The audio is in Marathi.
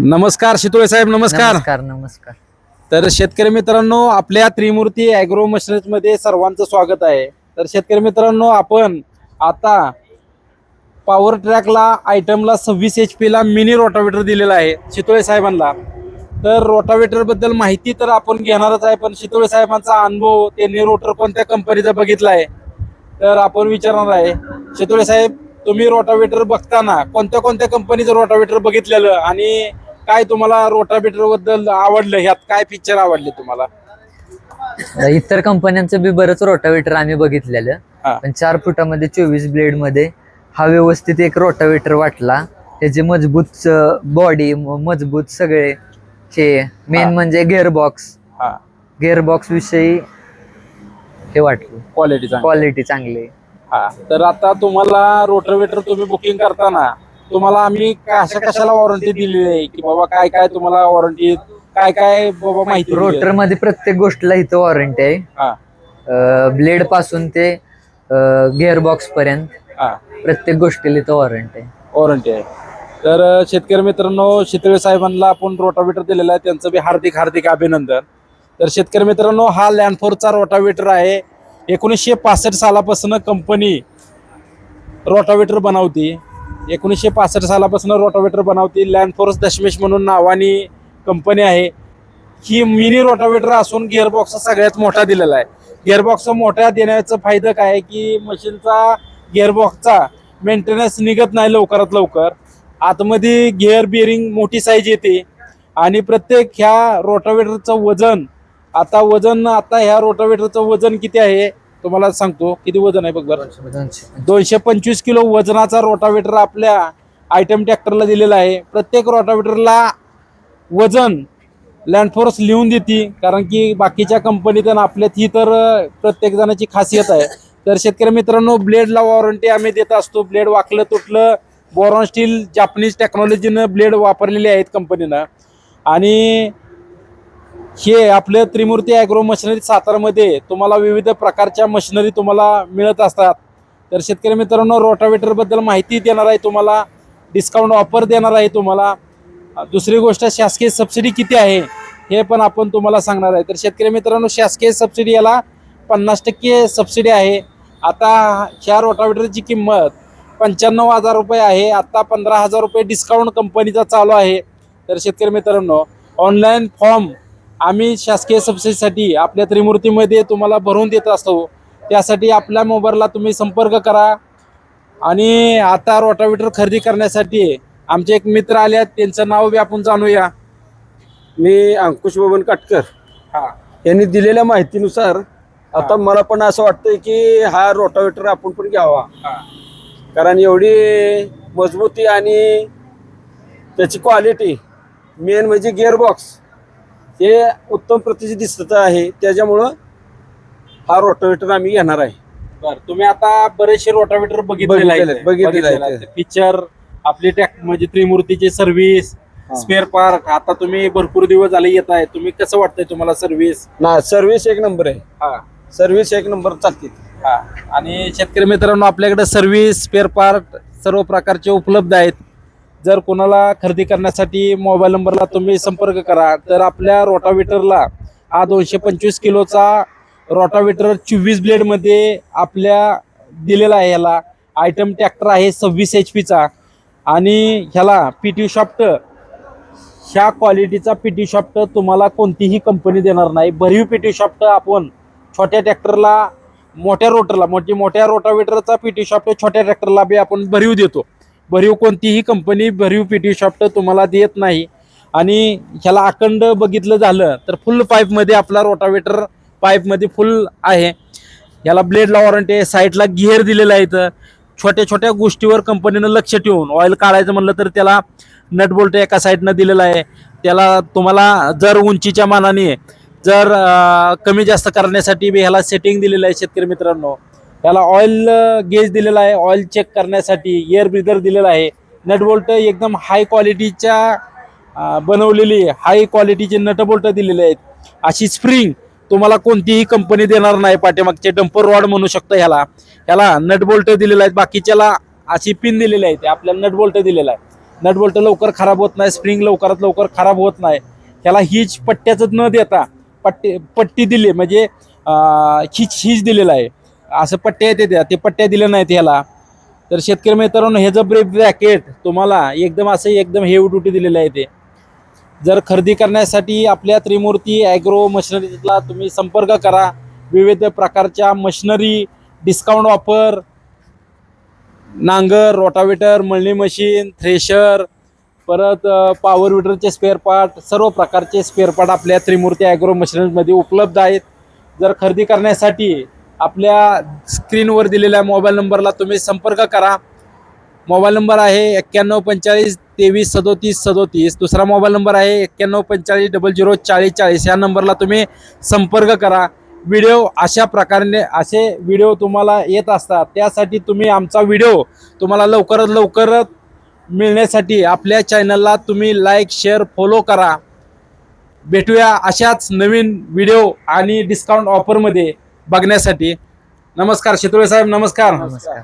नमस्कार शितोळे साहेब नमस्कार. नमस्कार नमस्कार. तर शेतकरी मित्रांनो आपल्या त्रिमूर्ती अॅग्रो मशिनरीजमध्ये सर्वांचं स्वागत आहे. तर शेतकरी मित्रांनो आपण आता पॉवर ट्रॅकला आयटमला सव्वीस एच पीला मिनी रोटावेटर दिलेला आहे शितोळे साहेबांना. तर रोटावेटरबद्दल माहिती तर आपण घेणारच आहे पण शितोळे साहेबांचा अनुभव त्यांनी रोटर कोणत्या कंपनीचा बघितला आहे तर आपण विचारणार आहे. शितोळे साहेब तुम्ही रोटावेटर बघताना कोणत्या कोणत्या कंपनीचं रोटावेटर बघितलेलं? आणि काय तुम्हाला रोटावेटरबद्दल आवडलं? ह्यात काय फीचर आवडले तुम्हाला? इतर कंपन्यांचं बी बरंच रोटावेटर आम्ही बघितलेलं. पण चार फुटामध्ये चोवीस ब्लेडमध्ये हा व्यवस्थित एक रोटावेटर वाटला. त्याचे मजबूत बॉडी मजबूत सगळे हे हा. मेन म्हणजे गेअरबॉक्स हा. गेअरबॉक्स विषयी हे वाटलं. क्वालिटी चांगली. क्वालिटी चांगली. हा. तर आता तुम्हाला रोटावेटर तुम्ही बुकिंग करताना तुम्हाला आम्ही कशा कशाला वॉरंटी दिलेली आहे? की बाबा काय काय तुम्हाला वॉरंटी काय काय बाबा माहिती दिली आहे? रोटरमध्ये प्रत्येक गोष्टीला इथं वॉरंटी आहे. हा. ब्लेडपासून ते गेअरबॉक्स पर्यंत हा. प्रत्येक गोष्टीला इथं वॉरंटी आहे. वॉरंटी आहे. तर अ, शेतकरी मित्रांनो शितळे साहेबांना आपण रोटावेटर दिलेला आहे. त्यांचं बी हार्दिक हार्दिक अभिनंदन. तर शेतकरी मित्रांनो हा लँडफोरचा रोटावेटर आहे. एकोणीसशे पासष्ट सालापासून कंपनी रोटावेटर बनवते. एकोणीसशे पासष्ट सालापासून रोटावेटर बनवते लँडफोर्स दशमेश म्हणून नावानी कंपनी आहे. ही मिनी रोटावेटर असून गिअरबॉक्स सगळ्यात मोठा दिलेला आहे. गिअरबॉक्स मोठ्या देण्याचा फायदा काय आहे की मशीनचा गिअरबॉक्सचा मेंटेनन्स निघत नाही लवकरात लवकर. आतमध्ये गिअर बिअरिंग मोठी साईज येते. आणि प्रत्येक ह्या रोटावेटरचं वजन आता वजन आता ह्या रोटावेटरचं वजन किती आहे? तुम्हाला सांगतो किती वजन आहे बघ बरं? दोनशे पंचवीस किलो वजनाचा रोटावेटर आपल्या आयटम ट्रॅक्टरला दिलेला आहे. प्रत्येक रोटावेटरला वजन लँडफोर्स लिहून देते कारण की बाकीच्या कंपनीत आणि आपल्यात ही तर प्रत्येक जणाची खासियत आहे. तर शेतकरी मित्रांनो ब्लेडला वॉरंटी आम्ही देत असतो. ब्लेड वाकलं तुटलं बोरॉन स्टील जापनीज टेक्नॉलॉजीनं ब्लेड वापरलेले आहेत कंपनीनं आणि हे आपलं त्रिमूर्ती ॲग्रो मशिनरी सातारामध्ये तुम्हाला विविध प्रकारच्या मशिनरी तुम्हाला मिळत असतात. तर शेतकरी मित्रांनो रोटावेटरबद्दल माहिती देणार आहे तुम्हाला डिस्काउंट ऑफर देणार आहे तुम्हाला. दुसरी गोष्ट शासकीय सबसिडी किती आहे हे पण आपण तुम्हाला सांगणार आहे. तर शेतकरी मित्रांनो शासकीय सबसिडी याला पन्नास टक्के सबसिडी आहे. आता ह्या रोटावेटरची किंमत पंच्याण्णव हजार रुपये आहे. आत्ता पंधरा हजार रुपये डिस्काउंट कंपनीचा चालू आहे. तर शेतकरी मित्रांनो ऑनलाईन फॉर्म आम्ही शासकीय सबसिडीसाठी आपल्या त्रिमूर्तीमध्ये तुम्हाला भरून देत असतो. त्यासाठी आपल्या मोबाईलला तुम्ही संपर्क करा. आणि आता रोटावेटर खरेदी करण्यासाठी आमचे एक मित्र आले आहेत. त्यांचं नाव बी आपण जाणूया. मी अंकुश बबन काटकर. हा. यांनी दिलेल्या माहितीनुसार आता मला पण असं वाटतंय की हा रोटावेटर आपण पण घ्यावा. कारण एवढी मजबूती आणि त्याची क्वालिटी मेन म्हणजे गिअरबॉक्स हे उत्तम प्रतीची दिसत आहे. त्याच्यामुळं हा रोटावेटर आम्ही घेणार आहे. बर तुम्ही आता बरेचसे रोटावेटर बघितलेले बघितलेले आहेत, बघितलेले आहेत. पिक्चर आपली टॅक म्हणजे त्रिमूर्तीची सर्व्हिस. स्पेअर पार्क आता तुम्ही भरपूर दिवस झाले येत आहे. तुम्ही कसं वाटतंय तुम्हाला सर्व्हिस ना सर्व्हिस एक नंबर आहे. हा. सर्व्हिस एक नंबर चालते. हा. आणि शेतकरी मित्रांनो आपल्याकडे सर्व्हिस स्पेअर पार्ट सर्व प्रकारचे उपलब्ध आहेत. जर कोणाला खरेदी करण्यासाठी मोबाईल नंबरला तुम्ही संपर्क करा तर आपल्या रोटावेटरला हा दोनशे पंचवीस किलोचा रोटावेटर चोवीस ब्लेडमध्ये आपल्या दिलेला आहे ह्याला आयटम ट्रॅक्टर आहे सव्वीस एच पीचा आणि ह्याला पी टी शॉफ्ट ह्या क्वालिटीचा पी टी शॉफ्ट तुम्हाला कोणतीही कंपनी देणार नाही. भरीव पी टी शॉफ्ट आपण छोट्या ट्रॅक्टरला मोठ्या रोटरला म्हणजे मोठ्या रोटावेटरचा पी टी शॉफ्ट छोट्या ट्रॅक्टरला बी आपण भरीव देतो. भरीव कोणतीही कंपनी भरीव पी टी शॉफ्ट तुम्हाला देत नाही. आणि ह्याला अखंड बघितलं झालं तर फुल पाईपमध्ये आपला रोटावेटर पाईपमध्ये फुल आहे. याला ब्लेडला वॉरंटी आहे साईडला गिअर दिलेला आहे इथं. छोट्या छोट्या गोष्टीवर कंपनीनं लक्ष ठेवून ऑइल काढायचं म्हणलं तर त्याला नट बोल्ट एका साईडनं दिलेला आहे. त्याला तुम्हाला जर उंचीच्या मानाने जर कमी जास्त करण्यासाठी बी ह्याला सेटिंग दिलेलं आहे शेतकरी मित्रांनो. त्याला ऑइल गेज दिलेला आहे. ऑइल चेक करण्यासाठी एअर ब्रिदर दिलेला आहे. नटबोल्ट एकदम हाय क्वालिटीच्या बनवलेली हाय क्वालिटीचे नटबोल्ट दिलेले आहेत. अशी स्प्रिंग तुम्हाला कोणतीही कंपनी देणार नाही. पाठीमागचे डंपर रॉड म्हणू शकतो ह्याला. ह्याला नटबोल्ट दिलेला आहेत बाकीच्याला अशी पिन दिलेली आहे. ते आपल्याला नटबोल्ट दिलेला आहे. नटबोल्ट लवकर खराब होत नाही. स्प्रिंग लवकरात लवकर खराब होत नाही. ह्याला हिच पट्ट्याचं न देता पट्टी पट्टी दिली म्हणजे हिच हिच दिलेलं आहे. असं पट्ट्या येते त्या ते पट्ट्या दिल्या नाहीत ह्याला. तर शेतकरी मित्रांनो हे जर ब्रेक ब्रॅकेट तुम्हाला एकदम असं एकदम हेवी ड्युटी दिलेलं आहे ते. जर खरेदी करण्यासाठी आपल्या त्रिमूर्ती ॲग्रो मशिनरीला तुम्ही संपर्क करा. विविध प्रकारच्या मशिनरी डिस्काउंट ऑफर नांगर रोटावेटर मळणी मशीन थ्रेशर परत पॉवर विटरचे स्पेअर पार्ट सर्व प्रकारचे स्पेअर पार्ट आपल्या त्रिमूर्ती ॲग्रो मशिनरीमध्ये उपलब्ध आहेत. जर खरेदी करण्यासाठी आपल्या स्क्रीनवर दिलेल्या मोबाईल नंबरला तुम्ही संपर्क करा. मोबाईल नंबर आहे एक्क्याण्णव पंचेचाळीस तेवीस सदोतीस सदोतीस. दुसरा मोबाईल नंबर आहे एक्क्याण्णव पंचेचाळीस डबल झिरो चाळीस चाळीस. या नंबरला तुम्ही संपर्क करा. व्हिडिओ अशा प्रकारे असे व्हिडिओ तुम्हाला येत असतात. त्यासाठी तुम्ही आमचा व्हिडिओ तुम्हाला लवकरात लवकर मिळण्यासाठी आपल्या चॅनलला तुम्ही लाईक शेअर फॉलो करा. भेटूया अशाच नवीन व्हिडिओ आणि डिस्काउंट ऑफरमध्ये. बघण्यासाठी. नमस्कार शेतुळे साहेब नमस्कार. नमस्कार.